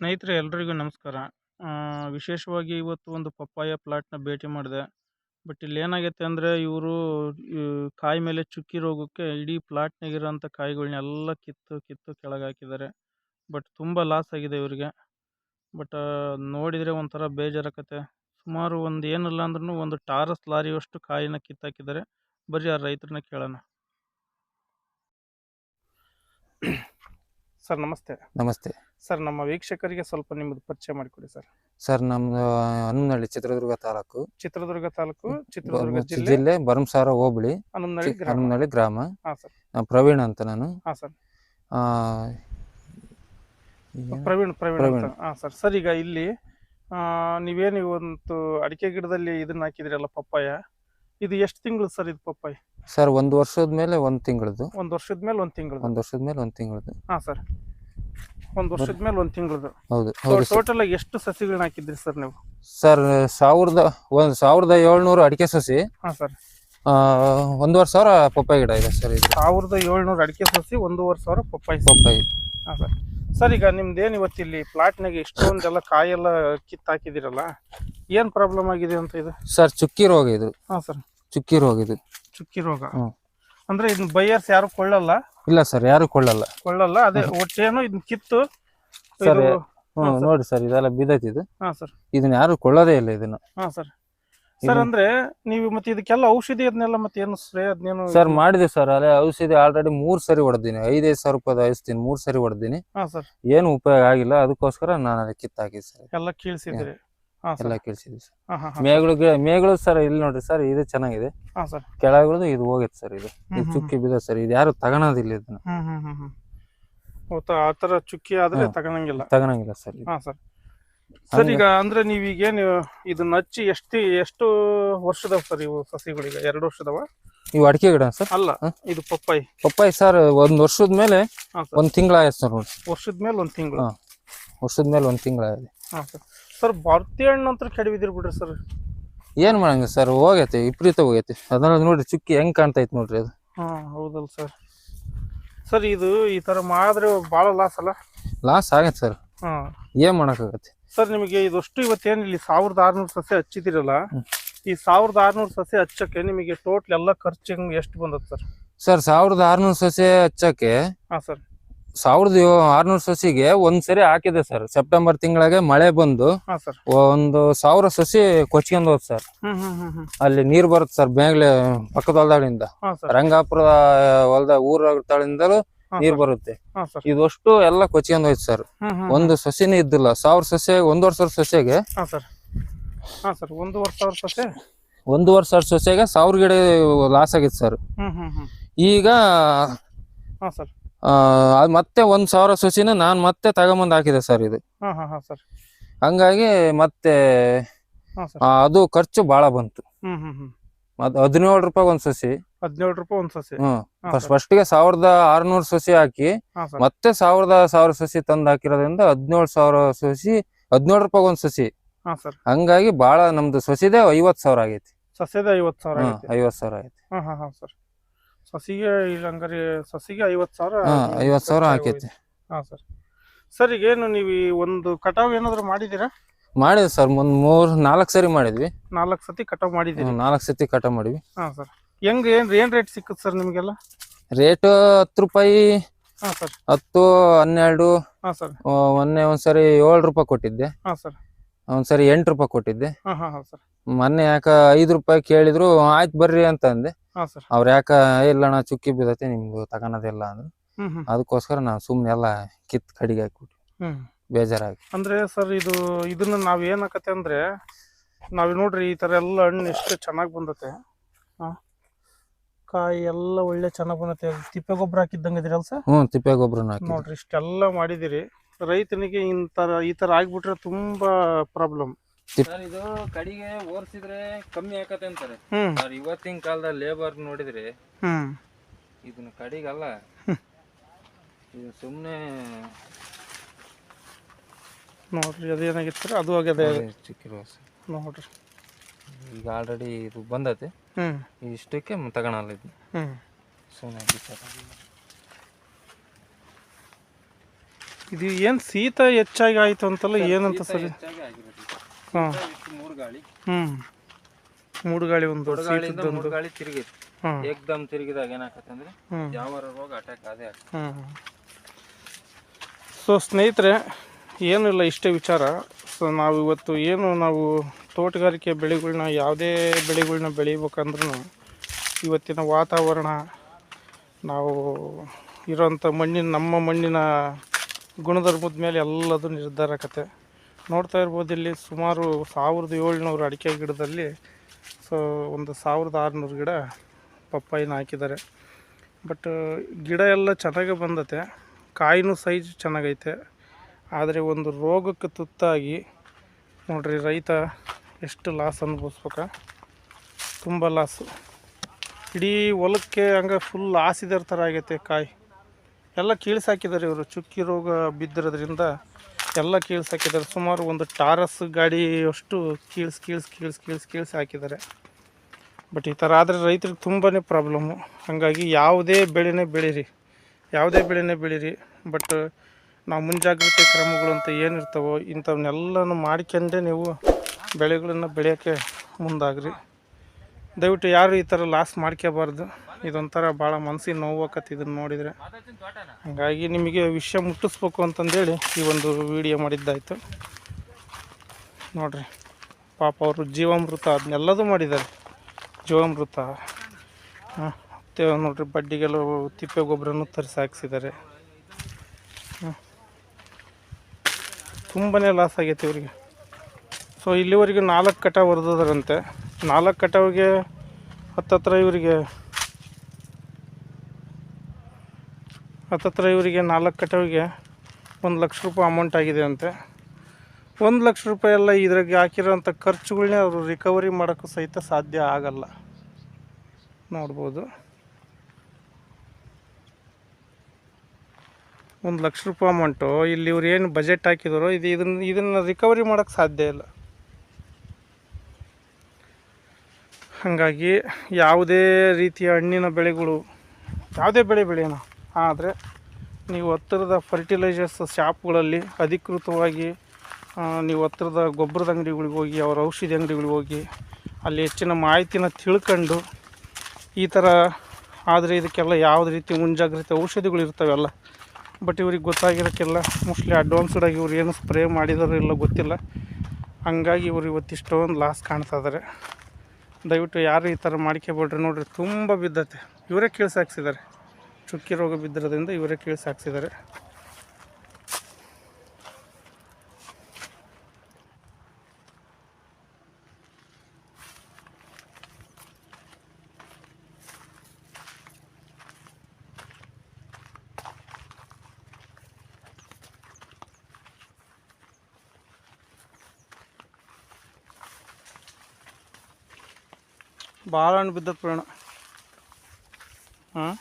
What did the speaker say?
ಸ್ನೇಹಿತರೆ, ಎಲ್ರಿಗೂ ನಮಸ್ಕಾರ. ವಿಶೇಷವಾಗಿ ಇವತ್ತು ಒಂದು ಪಪ್ಪಾಯ ಪ್ಲಾಟ್ನ ಭೇಟಿ ಮಾಡಿದೆ. ಬಟ್ ಇಲ್ಲಿ ಏನಾಗೈತೆ ಅಂದರೆ, ಇವರು ಕಾಯಿ ಮೇಲೆ ಚುಕ್ಕಿ ರೋಗಕ್ಕೆ ಇಡೀ ಪ್ಲಾಟ್ನಾಗಿರೋಂಥ ಕಾಯಿಗಳನ್ನೆಲ್ಲ ಕಿತ್ತು ಕಿತ್ತು ಕೆಳಗೆ ಹಾಕಿದ್ದಾರೆ. ಬಟ್ ತುಂಬ ಲಾಸ್ ಆಗಿದೆ ಇವರಿಗೆ. ಬಟ್ ನೋಡಿದರೆ ಒಂಥರ ಬೇಜಾರಾಗತ್ತೆ. ಸುಮಾರು ಒಂದು ಏನಿಲ್ಲ ಅಂದ್ರೂ ಒಂದು ಟಾರಸ್ ಲಾರಿಯಷ್ಟು ಕಾಯಿನ ಕಿತ್ತಾಕಿದ್ದಾರೆ. ಬರೀ ಆ ರೈತರನ್ನ ಕೇಳೋಣ. ಸರ್ ನಮಸ್ತೆ. ನಮಸ್ತೆ. ಸರ್ ನಮ್ಮ ವೀಕ್ಷಕರಿಗೆ ಸ್ವಲ್ಪ ನಿಮ್ದು ಪರಿಚಯ ಮಾಡಿಕೊಡಿ ಸರ್. ಸರ್ ನಮ್ದು ಹನುಮನಹಳ್ಳಿ ಚಿತ್ರದುರ್ಗ ತಾಲೂಕು. ಚಿತ್ರದುರ್ಗ ತಾಲೂಕು ಚಿತ್ರದುರ್ಗ ಜಿಲ್ಲೆ. ಜಿಲ್ಲೆ ಭರಮಸಾರ ಹೋಬಳಿ. ಹನುಮನಹಳ್ಳಿ ಗ್ರಾಮ. ಹನುಮನಹಳ್ಳಿ ಗ್ರಾಮ. ಹಾ ಸರ್. ನಾನ್ ಪ್ರವೀಣ್ ಅಂತ ನಾನು. ಹಾ ಸರ್. ಆ? ಪ್ರವೀಣ್ ಪ್ರವೀಣ್ ಪ್ರವೀಣ್. ಅಂತ. ಹಾ ಸರ್. ಸರ್ ಈಗ ಇಲ್ಲಿ ಆ, ನೀವೇನು ಒಂದು ಅಡಿಕೆ ಗಿಡದಲ್ಲಿ ಇದನ್ನ ಹಾಕಿದ್ರಲ್ಲ ಪಪ್ಪಾಯ? ಇದು ಎಷ್ಟು ತಿಂಗಳು ಸರ್ ಇದು ಪಪ್ಪಾಯಿ? ಸರ್ ಒಂದು ವರ್ಷದ ಮೇಲೆ ಒಂದು ತಿಂಗಳದು ಒಂದು ವರ್ಷದ ಮೇಲೆ ಒಂದು ತಿಂಗಳು ಒಂದು ವರ್ಷದ ಮೇಲೆ ಒಂದು ತಿಂಗಳದು ಹಾಂ ಸರ್. ಒಂದು ವರ್ಷದ ಮೇಲೆ ಒಂದು ತಿಂಗಳದು ಹೌದು ಹೌದು ಸರ್. ಟೋಟಲ್ ಆಗಿ ಎಷ್ಟು ಸಸಿಗಳನ್ನ ಹಾಕಿದ್ರಿ ಸರ್ ನೀವು? ಸರ್ ಸಾವಿರದ ಒಂದು ಸಾವಿರದ ಏಳ್ನೂರು ಅಡಿಕೆ ಸಸಿ. ಹಾಂ ಸರ್. ಆ, ಒಂದೂವರೆ ಸಾವಿರ ಪಪ್ಪಾಯಿ ಗಿಡ ಇದೆ ಸರ್ ಇದು. ಸಾವಿರದ ಏಳ್ನೂರು ಅಡಿಕೆ ಸಸಿ ಒಂದೂವರೆ ಸಾವಿರ ಪಪ್ಪಾಯಿ ಪಪ್ಪಾಯಿ. ಹಾಂ ಸರ್. ಸರ್ ಈಗ ನಿಮ್ದೇನು ಇವತ್ತು ಇಲ್ಲಿ ಪ್ಲಾಟ್ನಾಗ ಇಷ್ಟೊಂದೆಲ್ಲ ಕಾಯೆಲ್ಲ ಕಿತ್ತು ಏನು ಏನ್ ಪ್ರಾಬ್ಲಮ್ ಆಗಿದೆ ಅಂತ ಇದು? ಸರ್ ಚುಕ್ಕಿ ರೋಗ ಇದು. ಹಾಂ ಸರ್. ಚುಕ್ಕಿ ರೋಗ ಇದು. ಚುಕ್ಕಿ ರೋಗ? ಹ್ಮ್. ಅಂದ್ರೆ ಇದನ್ನ ಬೈಯರ್ಸ್ ಯಾರು ಕೊಳ್ಳಲ್ಲ? ಇಲ್ಲ ಸರ್ ಯಾರು ಕೊಳ್ಳಲ್ಲ. ಕೊಳ್ಳಲ್ಲ ಅದೇ ಒಟ್ಟೇನು ಇದನ್ನ ಕಿತ್ತು. ಸರ್ ಇದು- ಹ್ಮ್ ಹಾ, ನೋಡಿ ಸರ್ ಇದೆಲ್ಲ ಬಿದ್ದೈತಿ ಇದು. ಹಾಂ ಸರ್. ಇದನ್ನ ಯಾರು ಕೊಳ್ಳೋದೇ ಇಲ್ಲ ಇದನ್ನ. ಹಾಂ ಸರ್. ಸರ್ ಅಂದ್ರೆ ನೀವು ಮತ್ತೆ ಇದಕ್ಕೆಲ್ಲ ಔಷಧಿ ಅದನ್ನೆಲ್ಲ ಮತ್ತೆ ಏನು ಸ್ಪ್ರೇ ಅದನ್ನೇನು ಸರ್ ಮಾಡಿದೆ ಸರ್ ಅಲ್ಲೇ ಔಷಧಿ ಆಲ್ರೆಡಿ ಮೂರ್ ಸರಿ ಹೊಡೆದಿನಿ. ಐದೈದು ಸಾವಿರ ರೂಪಾಯಿ ಹಾಯಿಸ್ತೀನಿ ಮೂರ್ ಸರಿ ಹೊಡೆದಿನಿ. ಹಾ ಸರ್. ಏನು ಉಪಯೋಗ ಆಗಿಲ್ಲ ಅದಕ್ಕೋಸ್ಕರ ನಾನು ಅದಕ್ಕೆ ಕಿತ್ತಾಕಿ ಸರ್. ಎಲ್ಲ ಕೀಳ್ಸಿದ್ರಿ ಎಲ್ಲ ಕೇಳಿಸಿದ್ವಿ ಸರ್. ಮೇಗಳು ಮೇಗಳು ಸರ್ ಇಲ್ಲಿ ನೋಡ್ರಿ ಸರ್ ಇದು ಚೆನ್ನಾಗಿದೆ. ಕೆಳಗಿಳಿದು ಇದು ಹೋಗೈತೆ ಸರ್ ಇದು. ಇದು ಚುಕ್ಕಿ ಬಿದ ಸರ್ ಇದು ಯಾರು ತಗೋಣದಿಲ್ಲ ಇದನ್ನ. ಆತರ ಚುಕ್ಕಿ ಆದ್ರೆ ತಗೋಣಂಗಿಲ್ಲ. ತಗೋಣಂಗಿಲ್ಲ ಸರ್ ಹಾ ಸರ್. ಸರ್ ಈಗ ಅಂದ್ರೆ ನೀವೀಗೇನು ಇದನ್ನ ಹಚ್ಚಿ ಎಷ್ಟು ಎಷ್ಟು ವರ್ಷದವ ಸರ್ ಇವು ಸಸಿಗಳೀಗ ಎರಡು ವರ್ಷದವ? ಇವು ಅಡಿಕೆ ಗಿಡ ಸರ್? ಅಲ್ಲ ಇದು ಪಪ್ಪಾಯಿ. ಪಪ್ಪಾಯಿ ಸರ್ ಒಂದ್ ವರ್ಷದ ಮೇಲೆ ಒಂದ್ ತಿಂಗಳ ಆಯ್ತು ಸರ್ ನೋಡಿ ವರ್ಷದ ಮೇಲೆ ಒಂದ್ ತಿಂಗಳು. ವರ್ಷದ ಮೇಲೆ ಒಂದ್ ತಿಂಗಳಾಗಿದೆ ಹಾ ಸರ್. ಭಾರತೀಯ ಹಣ್ಣು ಅಂತ ಕೆಡವಿದಿರ್ ಬಿಡ್ರಿ ಸರ್. ಏನ್ ಮಾಡಂಗ ಸರ್? ಹೋಗೈತೆ ವಿಪರೀತ ಹೋಗೈತಿ. ಅದನ್ನ ನೋಡ್ರಿ ಚುಕ್ಕಿ ಹೆಂಗ್ ಕಾಣ್ತೈತೆ ನೋಡ್ರಿ ಅದು. ಹಾ ಹೌದಲ್ಲ ಸರ್. ಸರ್ ಇದು ಈ ತರ ಮಾಡಿದ್ರೆ ಬಹಳ ಲಾಸ್ ಅಲ್ಲ? ಲಾಸ್ ಆಗೈತೆ ಸರ್. ಹಾ. ಏನ್ ಮಾಡಕ್ಕಾಗತ್ತೆ? ಸರ್ ನಿಮಗೆ ಇದಷ್ಟು ಇವತ್ತೇನು ಇಲ್ಲಿ ಸಾವಿರದ ಆರ್ನೂರು ಸಸಿ ಹಚ್ಚಿದಿರಲ್ಲ ಈ ಸಾವಿರದ ಆರ್ನೂರು ಸಸಿ ಹಚ್ಚಕ್ಕೆ ನಿಮಗೆ ಟೋಟಲ್ ಎಲ್ಲ ಖರ್ಚು ಹೆಂಗ್ ಎಷ್ಟು ಬಂದದ ಸರ್? ಸರ್ ಸಾವಿರದ ಆರ್ನೂರು ಸಸಿ ಹಚ್ಚಕ್ಕೆ ಹಾ ಸರ್. ಸಾವಿರದ ಆರ್ನೂರು ಸಸಿಗೆ ಒಂದ್ ಸರಿ ಹಾಕಿದೆ ಸರ್. ಸೆಪ್ಟೆಂಬರ್ ತಿಂಗಳಿಗೆ ಮಳೆ ಬಂದು ಹಾ ಸರ್. ಒಂದು ಸಾವಿರ ಸಸಿ ಕೊಚ್ಕೊಂಡ್ ಹೋದ್ ಸರ್. ಹ್ಮ್ ಹ್ಮ್ ಹ್ಮ್ ಹ್ಮ್. ಅಲ್ಲಿ ನೀರ್ ಬರುತ್ತೆ ಸರ್ ಬೇಗ್ಲೆ ಪಕ್ಕದ ಹೊಲ್ದಾಳಿಂದ. ಹಾ ಸರ್. ರಂಗಾಪುರ ಹೊಲ್ದ ಊರ ತಾಳಿಂದಲೂ ನೀರ್ ಬರುತ್ತೆ. ಇದಷ್ಟು ಎಲ್ಲ ಕೊಚ್ಕೊಂಡ್ ಹೋಯ್ತು ಸರ್. ಒಂದು ಸಸಿನೇ ಇದ್ದಿಲ್ಲ. ಸಾವಿರ ಸಸಿ ಒಂದೂವರೆ ಸಾವಿರ ಸಸಿಗೆ ಒಂದೂವರೆ ಸಾವಿರ ಸಸಿ ಒಂದೂವರೆ ಸಾವಿರ ಸಸಿಗೆ ಸಾವಿರ ಗಿಡ ಲಾಸ್ ಆಗಿತ್ತು ಸರ್. ಈಗ ಮತ್ತೆ ಒಂದ್ ಸಾವಿರ ಸಸಿನ ನಾನ್ ಮತ್ತೆ ತಗೊಂಬಂದ್ ಹಾಕಿದೆ ಸರ್ ಇದು. ಹಂಗಾಗಿ ಮತ್ತೆ ಅದು ಖರ್ಚು ಬಹಳ ಬಂತು. ಮತ್ ಹದಿನೇಳು ರೂಪಾಯಿ ಒಂದ್ ಸಸಿ. ಹದಿನೇಳು ರೂಪಾಯಿ ಒಂದ್ ಸಸಿ. ಹ್ಮ್. ಹಾ ಫಸ್ಟ್ ಸರ್. ಫಸ್ಟ್ಗೆ ಸಾವಿರದ ಆರ್ನೂರ್ ಸಸಿ ಹಾಕಿ ಹಾ ಸರ್. ಮತ್ತೆ ಸಾವಿರದ ಸಾವಿರ ಸಸಿ ತಂದ್ ಹಾಕಿರೋದ್ರಿಂದ ಹದಿನೇಳು ಸಾವಿರ ಸಸಿ ಹದಿನೇಳು ರೂಪಾಯಿ ಒಂದ್ ಸಸಿ. ಹಾ ಸರ್. ಹಂಗಾಗಿ ಬಹಳ ನಮ್ದು ಸಸಿದೆ ಐವತ್ ಸಾವಿರ ಆಗೈತಿ. ಸಸ್ಯದ ಐವತ್ ಸಾವಿರ ಹ್ಮ್ ಆಗೈತೆ. ಐವತ್ ಸಾವಿರ ಆಗೈತಿ. ಹಾ ಹಾ ಹಾ ಸರ್. ಸಸಿಗೆ ಇಲ್ಲ ಹಂಗಾರೆ ಸಸಿಗೆ ಐವತ್ತು ಸಾವಿರ ಹಾ ಐವತ್ ಸಾವಿರ ಖರ್ಚಾಗಿ ಹಾಕೈತಿ. ಹಾ ಸರ್. ಸರ್ ಈಗೇನು ನೀವು ಈ ಒಂದು ಕಟಾವ್ ಏನಾದ್ರು ಮಾಡಿದ್ದೀರಾ? ಮಾಡಿದ್ವಿ ಸರ್ ಒಂದ್ ಮೂರ್ ನಾಲ್ಕು ಸರಿ ಮಾಡಿದ್ವಿ. ನಾಲ್ಕು ಸತಿ ಕಟಾವ್ ಮಾಡಿದ್ವಿ ನಾಲ್ಕು ಸತಿ ಕಟಾವ್ ಮಾಡಿದ್ವಿ. ಹಾ ಸರ್. ಹೆಂಗ್ ಏನ್ ಏನ್ ರೇಟ್ ಸಿಕ್ಕ ಸರ್ ನಿಮಗೆಲ್ಲ? ರೇಟ್ ಹತ್ತು ರೂಪಾಯಿ ಹಾ ಸರ್. ಹತ್ತು ಹನ್ನೆರಡು ಹಾ ಸರ್. ಮೊನ್ನೆ ಒಂದ್ಸರಿ ಏಳು ರೂಪಾಯಿ ಕೊಟ್ಟಿದ್ದೆ. ಹಾ ಸರ್. ಒಂದ್ಸರಿ ಎಂಟು ರೂಪಾಯಿ ಕೊಟ್ಟಿದ್ದೆ. ಹಾ ಹಾ ಹಾ ಸರ್. ಮೊನ್ನೆ ಯಾಕ ಐದು ರೂಪಾಯಿ ಕೇಳಿದ್ರು ಆಯ್ತು ಬರ್ರಿ ಅಂತ ಅಂದೆ. ಹಾ ಸರ್. ಅವ್ರ ಯಾಕ ಇಲ್ಲಣ್ಣ ಚುಕ್ಕಿ ಬಿದ್ದೈತೆ ನಿಮ್ದು ತಗೊಳೋದಿಲ್ಲ ಅಂದ್ರೆ. ಹ್ಮ್ ಹ್ಮ್. ಅದಕ್ಕೋಸ್ಕರ ನಾವು ಸುಮ್ನೆ ಎಲ್ಲ ಕಿತ್ ಕಡಿಗೆ ಹಾಕ್ಬಿಟ್ಟು ಹ್ಮ್. ಬೇಜಾರಾಗಿ ಅಂದ್ರೆ ಸರ್ ಇದು ಇದನ್ನ ನಾವ್ ಏನಾಕತ್ತೆ ಅಂದ್ರೆ ನಾವ್ ನೋಡ್ರಿ ಈ ತರ ಎಲ್ಲ ಹಣ್ಣು ಎಷ್ಟು ಚೆನ್ನಾಗಿ ಬಂದತೆ ಹಾ ಕಾಯಿ ಎಲ್ಲ ಒಳ್ಳೆ ಚೆನ್ನಾಗಿ ಬಂದತೆ ತಿಪ್ಪೆ ಗೊಬ್ಬರ ಹಾಕಿದ್ದಂಗೆ ಇದ್ರಲ್ಲ ಸರ್? ಹ್ಮ್ ತಿಪ್ಪೆ ಗೊಬ್ಬರ ನೋಡ್ರಿ ಇಷ್ಟೆಲ್ಲ ಮಾಡಿದಿರಿ. ರೈತನಿಗೆ ಇಂತರ ಈ ತರ ಆಗ್ಬಿಟ್ರೆ ತುಂಬಾ ಪ್ರಾಬ್ಲಮ್. ಸರ್ ಇದು ಕಡಿಗೆ ಓರ್ಸಿದ್ರೆ ಕಮ್ಮಿ ಆಕತೆ ಅಂತಾರೆ. ಸರ್ ಇವತ್ತಿನ ಕಾಲದ ಲೇಬರ್ ನೋಡಿದ್ರೆ ಹ್ಮ್. ಇದನ್ನ ಕಡಿಗಲ್ಲ. ಇದು ಸುಮ್ನೆ ನೋಡ್ರಿ ಅದೇನಾಗಿತ್ತು ಅದು ಆಗ್ಯದ ಚಿಕ್ಕಿರೋ ನೋಡ್ರಿ. ಈಗ ಆಲ್ರೆಡಿ ಇದು ಬಂದೈತೆ. ಹ್ಞೂ ಇಷ್ಟಕ್ಕೆ ತಗೊಳಲ್ಲ ಇದು. ಹ್ಞೂ ಸುಮ್ಮನೆ ಇದು ಏನು ಶೀತ ಹೆಚ್ಚಾಗಿ ಆಯಿತು ಅಂತಲ್ಲ ಏನಂತ ಸರಿ. ಹಾಂ. ಮೂರು ಗಾಳಿ. ಹ್ಞೂ ಮೂಡುಗಾಳಿ ಒಂದು ಮೂರುಗಾಳಿಯಿಂದ ಶೀತದ್ದೊಂದು ಮೂರು ಗಾಳಿ ತಿರುಗೈತಿ. ಏಕ್ದಮ್ ತಿರುಗಿದಾಗ ಏನಾಕತ್ತಂದ್ರೆ ಅಂದ್ರೆ ಯಾವ ರೋಗ ಅಟ್ಯಾಕ್ ಅದೇ ಆಗ್ತದೆ. ಹ್ಞೂ ಸೊ ಸ್ನೇಹಿತರೆ ಏನಿಲ್ಲ, ಇಷ್ಟೇ ವಿಚಾರ. ಸೊ ನಾವು ಇವತ್ತು ಏನು ನಾವು ತೋಟಗಾರಿಕೆ ಬೆಳೆಗಳನ್ನ ಯಾವುದೇ ಬೆಳೆಗಳನ್ನ ಬೆಳಿಬೇಕಂದ್ರೂ ಇವತ್ತಿನ ವಾತಾವರಣ, ನಾವು ಇರೋಂಥ ಮಣ್ಣಿನ, ನಮ್ಮ ಮಣ್ಣಿನ ಗುಣಧರ್ಮದ ಮೇಲೆ ಎಲ್ಲದು ನಿರ್ಧಾರ ಆಗತ್ತೆ ನೋಡ್ತಾ ಇರ್ಬೋದು ಇಲ್ಲಿ ಸುಮಾರು ಸಾವಿರದ ಏಳ್ನೂರು ಅಡಿಕೆ ಗಿಡದಲ್ಲಿ, ಸೊ, ಒಂದು ಸಾವಿರದ ಆರುನೂರು ಗಿಡ ಪಪ್ಪಾಯಿನ ಹಾಕಿದ್ದಾರೆ. ಬಟ್, ಗಿಡ ಎಲ್ಲ ಚೆನ್ನಾಗೇ ಬಂದತೆ. ಕಾಯಿನೂ ಸೈಜ್ ಚೆನ್ನಾಗೈತೆ. ಆದರೆ ಒಂದು ರೋಗಕ್ಕೆ ತುತ್ತಾಗಿ ನೋಡ್ರಿ ರೈತ ಎಷ್ಟು ಲಾಸ್ ಅನುಭವಿಸ್ಬೇಕ. ತುಂಬ ಲಾಸು ಇಡೀ ಹೊಲಕ್ಕೆ ಹಂಗೆ ಫುಲ್ ಆಸಿದರ ಥರ ಆಗೈತೆ ಕಾಯಿ. ಎಲ್ಲ ಕೀಳ್ಸಾಕಿದ್ದಾರೆ ಇವರು. ಚುಕ್ಕಿ ರೋಗ ಬಿದ್ದಿರೋದ್ರಿಂದ ಎಲ್ಲ ಕೀಳ್ಸಾಕಿದ್ದಾರೆ. ಸುಮಾರು ಒಂದು ಟಾರಸ್ ಗಾಡಿ ಅಷ್ಟು ಕೀಳ್ಸ್ ಕೀಳ್ಸ್ ಕೀಳ್ಸ್ ಕೀಳ್ಸ್ ಕೀಳ್ಸ್ ಹಾಕಿದ್ದಾರೆ. ಬಟ್ ಈ ಥರ ಆದರೆ ರೈತರಿಗೆ ತುಂಬಾ ಪ್ರಾಬ್ಲಮ್ಮು ಹಾಗಾಗಿ ಯಾವುದೇ ಬೆಳೆನೇ ಬೆಳೀರಿ. ಯಾವುದೇ ಬೆಳೆನೇ ಬೆಳೀರಿ. ಬಟ್ ನಾವು ಮುಂಜಾಗ್ರತೆ ಕ್ರಮಗಳು ಅಂತ ಏನಿರ್ತಾವೋ ಇಂಥವನ್ನೆಲ್ಲನೂ ಮಾಡ್ಕೊಂಡೇ ನೀವು ಬೆಳೆಗಳನ್ನು ಬೆಳೆಯೋಕ್ಕೆ ಮುಂದಾಗ್ರಿ. ದಯವಿಟ್ಟು ಯಾರು ಈ ಥರ ಲಾಸ್ ಮಾಡ್ಕೋಬಾರ್ದು. ಇದೊಂಥರ ಭಾಳ ಮನಸ್ಸಿಗೆ ನೋವಾಕತ್ತೆ ಇದನ್ನು ನೋಡಿದರೆ. ಹಾಗಾಗಿ ನಿಮಗೆ ವಿಷಯ ಮುಟ್ಟಿಸ್ಬೇಕು ಅಂತಂದೇಳಿ ಈ ಒಂದು ವಿಡಿಯೋ ಮಾಡಿದ್ದಾಯಿತು. ನೋಡ್ರಿ, ಪಾಪ ಅವರು ಜೀವಾಮೃತ ಅದನ್ನೆಲ್ಲದೂ ಮಾಡಿದ್ದಾರೆ. ಜೀವಾಮೃತ, ಹಾಂ ನೋಡ್ರಿ ಬಡ್ಡಿಗೆಲ್ಲ ತಿಪ್ಪೆ ಗೊಬ್ಬರನೂ ತರಿಸಿ ಹಾಕ್ಸಿದ್ದಾರೆ. ತುಂಬಾ ಲಾಸ್ ಆಗೈತೆ ಇವರಿಗೆ. ಸೊ ಇಲ್ಲಿವರೆಗೆ ನಾಲ್ಕು ಕಟಾವು ಹೊಡೆದದ್ರಂತೆ ನಾಲ್ಕು ಕಟಾವಿಗೆ ಹತ್ತತ್ರ ಇವರಿಗೆ ಹತ್ತತ್ರ ಇವರಿಗೆ ನಾಲ್ಕು ಕಟಾವಿಗೆ ಒಂದು ಲಕ್ಷ ರೂಪಾಯಿ ಅಮೌಂಟ್ ಆಗಿದೆ ಅಂತೆ. ಒಂದು ಲಕ್ಷ ರೂಪಾಯಿ ಎಲ್ಲ ಇದ್ರಾಗೆ ಹಾಕಿರೋಂಥ ಖರ್ಚುಗಳನ್ನೇ ಅವರು ರಿಕವರಿ ಮಾಡೋಕ್ಕೂ ಸಹಿತ ಸಾಧ್ಯ ಆಗಲ್ಲ. ನೋಡ್ಬೋದು. ಒಂದು ಲಕ್ಷ ರೂಪಾಯಿ ಅಮೌಂಟು ಇಲ್ಲಿ ಇವ್ರು ಏನು ಬಜೆಟ್ ಹಾಕಿದಾರೋ ಇದು ಇದನ್ನು ಇದನ್ನು ರಿಕವರಿ ಮಾಡೋಕ್ಕೆ ಸಾಧ್ಯ ಇಲ್ಲ. ಹಾಗಾಗಿ ಯಾವುದೇ ರೀತಿಯ ಹಣ್ಣಿನ ಬೆಳೆಗಳು, ಯಾವುದೇ ಬೆಳೆ ಬೆಳೆಯೋಣ. ಆದರೆ ನೀವು ಹತ್ತಿರದ ಫರ್ಟಿಲೈಸರ್ಸ್ ಶಾಪ್ಗಳಲ್ಲಿ ಅಧಿಕೃತವಾಗಿ ನೀವು ಹತ್ತಿರದ ಗೊಬ್ಬರದ ಅಂಗಡಿಗಳಿಗೆ ಹೋಗಿ, ಅವರ ಔಷಧಿ ಅಂಗಡಿಗಳಿಗೆ ಹೋಗಿ, ಅಲ್ಲಿ ಹೆಚ್ಚಿನ ಮಾಹಿತಿನ ತಿಳ್ಕೊಂಡು ಈ ಥರ ಆದರೆ ಇದಕ್ಕೆಲ್ಲ ಯಾವುದೇ ರೀತಿ ಮುಂಜಾಗ್ರತೆ ಔಷಧಿಗಳು ಇರ್ತಾವೆಲ್ಲ ಬಟ್ ಇವ್ರಿಗೆ ಗೊತ್ತಾಗಿರೋಕ್ಕಿಲ್ಲ. ಮೋಸ್ಟ್ಲಿ ಅಡ್ವಾನ್ಸ್ಡಾಗಿ ಇವ್ರು ಏನು ಸ್ಪ್ರೇ ಮಾಡಿದಾರೋ ಇಲ್ಲ ಗೊತ್ತಿಲ್ಲ. ಹಂಗಾಗಿ ಇವ್ರು ಇವತ್ತಿಷ್ಟೊಂದು ಲಾಸ್ ಕಾಣ್ತಾ ಇದ್ದಾರೆ ದಯವಿಟ್ಟು ಯಾರು ಈ ಥರ ಮಾಡ್ಕೊಬೇಡ್ರಿ ನೋಡ್ರಿ, ತುಂಬ ಬಿದ್ದತೆ. ಇವರೇ ಕೀಳ್ಸಾಕ್ಸಿದ್ದಾರೆ. ಚುಕ್ಕಿ ರೋಗ ಬಿದ್ದಿರೋದ್ರಿಂದ ಇವರೇ ಕೀಳ್ಸಾಕ್ಸಿದ್ದಾರೆ. ಭಾಳ ಹಣ್ಣು ಬಿದ್ದತ್ ಪ್ರಯಾಣ ಹಾಂ